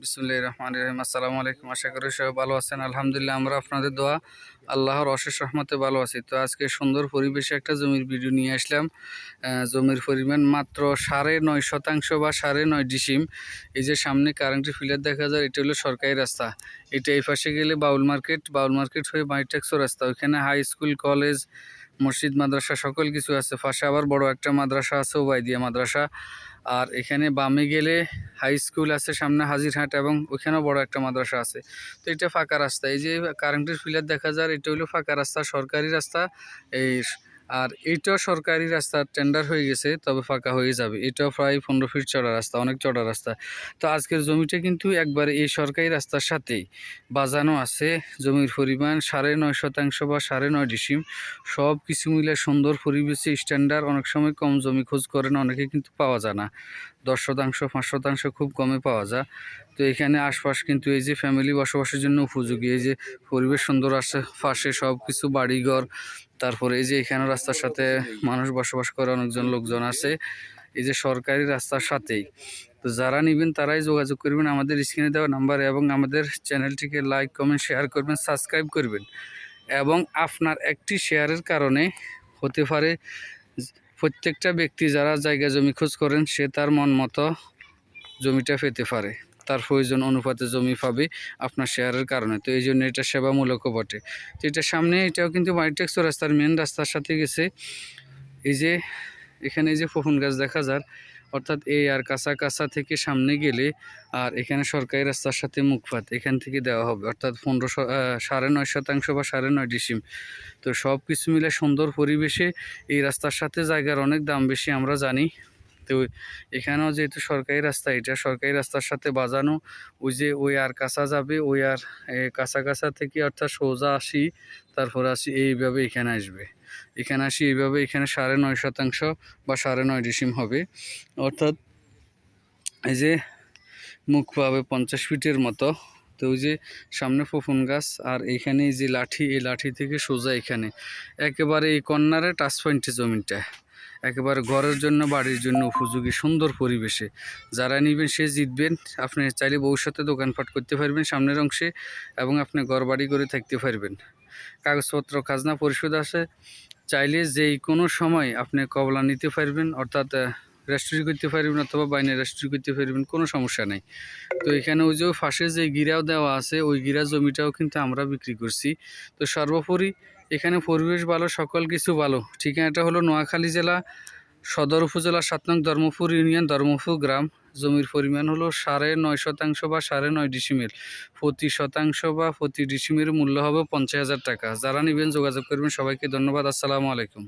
বিসমুল্লাহ রহমান রহিম। আসসালামু আলাইকুম। আশা করি সবাই ভালো আছেন। আলহামদুলিল্লাহ, আমরা আপনাদের দোয়া, আল্লাহর অশেষ রহমতে ভালো আছি। তো আজকে সুন্দর পরিবেশে একটা জমির ভিডিও নিয়ে আসলাম। জমির পরিমাণ মাত্র সাড়ে নয় শতাংশ বা সাড়ে নয় ডিসিম। এই যে সামনে কারেন্টের ফিলার দেখা যায়, এটা হলো সরকারি রাস্তা। এটা এই পাশে গেলে বাউল মার্কেট। বাউল মার্কেট হয়ে মাইটেক্সো রাস্তা। ওইখানে হাই স্কুল কলেজ মসজিদ, মাদ্রাসা সকল কিছু আছে। পাশে আবার বড় একটা মাদ্রাসা আছে, ওবায়দিয়া মাদ্রাসা। আর এখানে বামে গেলে হাই স্কুল আছে, সামনে হাজিরহাট এবং ওখানেও বড় একটা মাদ্রাসা আছে। তো এটা ফাঁকা রাস্তা। এই যে কারেন্টের ফিলার দেখা যায় এটা হলো ফাঁকা রাস্তা, সরকারি রাস্তা। এই আর এইটাও সরকারি রাস্তা টেন্ডার হয়ে গেছে, তবে ফাঁকা হয়ে যাবে। এটাও প্রায় পনেরো ফিট চড়া রাস্তা, অনেক চড়া রাস্তা। তো আজকের জমিটা কিন্তু একবারে এই সরকারি রাস্তার সাথেই। বাজানো আছে, জমির পরিমাণ সাড়ে নয় শতাংশ বা সাড়ে নয় ডিসিম। সব কিছু মিলে সুন্দর পরিবেশে স্ট্যান্ডার্ড অনেক সময় কম জমি খোঁজ করেন, অনেকে কিন্তু পাওয়া যায় না। দশ শতাংশ, পাঁচ শতাংশ খুব কমে পাওয়া যায়। তো এখানে আশপাশ কিন্তু এই যে ফ্যামিলি বসবাসের জন্য উপযোগী, এই যে পরিবেশ সুন্দর আছে, পাশে সব কিছু বাড়িঘর তারপরে এই যে এখানে রাস্তার সাথে মানুষ বসবাস করে অনেকজন লোকজন আছে। এই যে সরকারি রাস্তার সাথেই। তো যারা নেবেন তারাই যোগাযোগ করবেন। আমাদের স্ক্রিনে দেওয়া নাম্বারে এবং আমাদের চ্যানেলটিকে লাইক, কমেন্ট, শেয়ার করবেন, সাবস্ক্রাইব করবেন এবং আপনার একটি শেয়ারের কারণে হতে পারে প্রত্যেকটা ব্যক্তি যারা জায়গা জমি খোঁজ করেন, সে তার মন মতো জমিটা পেতে পারে। তার প্রয়োজন অনুপাতে জমি পাবে আপনার শেয়ারের কারণে। তো এই জন্য এটা সেবামূলকও বটে। তো এটা সামনে এটাও কিন্তু মাইটেক্স রাস্তার মেন রাস্তার সাথে গেছে। এই যে এখানে এই যে ফফুন গাছ দেখা যার, অর্থাৎ এই আর কাঁচা কাঁচা থেকে সামনে গেলে আর এখানে সরকারি রাস্তার সাথে মুখপাত এখান থেকে দেওয়া হবে। অর্থাৎ পনেরো সাড়ে নয় শতাংশ বা সাড়ে নয় ডিসিম। তো সব কিছু মিলে সুন্দর পরিবেশে এই রাস্তার সাথে জায়গার অনেক দাম বেশি আমরা জানি। তো এখানেও যেহেতু সরকারি রাস্তা, এটা সরকারি রাস্তার সাথে বাজানো, ওই যে ওই আর কাঁচা যাবে, ওই আর কাঁচা কাঁচা থেকে অর্থাৎ সোজা আসি, তারপর আসি এইভাবে এখানে আসবে। এখানে আসি এইভাবে, এখানে সাড়ে নয় শতাংশ বা সাড়ে নয় ডিসিম হবে। অর্থাৎ এই যে মুখ পাবে পঞ্চাশ ফিটের মতো। তো ওই যে সামনে ফফুন গাছ আর এইখানে যে লাঠি, এই লাঠি থেকে সোজা এখানে। একেবারে এই কর্নারে টাচ পয়েন্টে জমিটা। একেবারে ঘরের জন্য, বাড়ির জন্য উপযোগী, সুন্দর পরিবেশে। যারা নিবেন, সে জিতবেন। আপনি চাইলে ভবিষ্যতে দোকানপাট করতে পারবেন সামনের অংশে এবং আপনি ঘর বাড়ি করে থাকতে পারবেন। কাগজপত্র, খাজনা পরিশোধ আছে। চাইলে যেই কোনো সময় আপনি কবলা নিতে পারবেন, অর্থাৎ রেজিস্ট্রি করতে পারবেন অথবা বাইনে রেজিস্ট্রি করতে পারবেন, কোনো সমস্যা নেই। তো এখানে ওই যে ফাঁসে যে গিরাও দেওয়া আছে, ওই গিরা জমিটাও কিন্তু আমরা বিক্রি করছি। তো সর্বোপরি এখানে পরিবেশ ভালো, সকল কিছু ভালো। ঠিকানাটা হলো নোয়াখালী জেলা, সদর উপজেলা, সাত নং ধর্মপুর ইউনিয়ন, ধর্মপুর গ্রাম। জমির পরিমাণ হলো সাড়ে নয় শতাংশ বা সাড়ে নয় ডিসিমেল। প্রতি শতাংশ বা প্রতি ডিসিমের মূল্য হবে পঞ্চাশ হাজার টাকা। যারা নেবেন যোগাযোগ করবেন, সবাইকে ধন্যবাদ, আসসালামু আলাইকুম।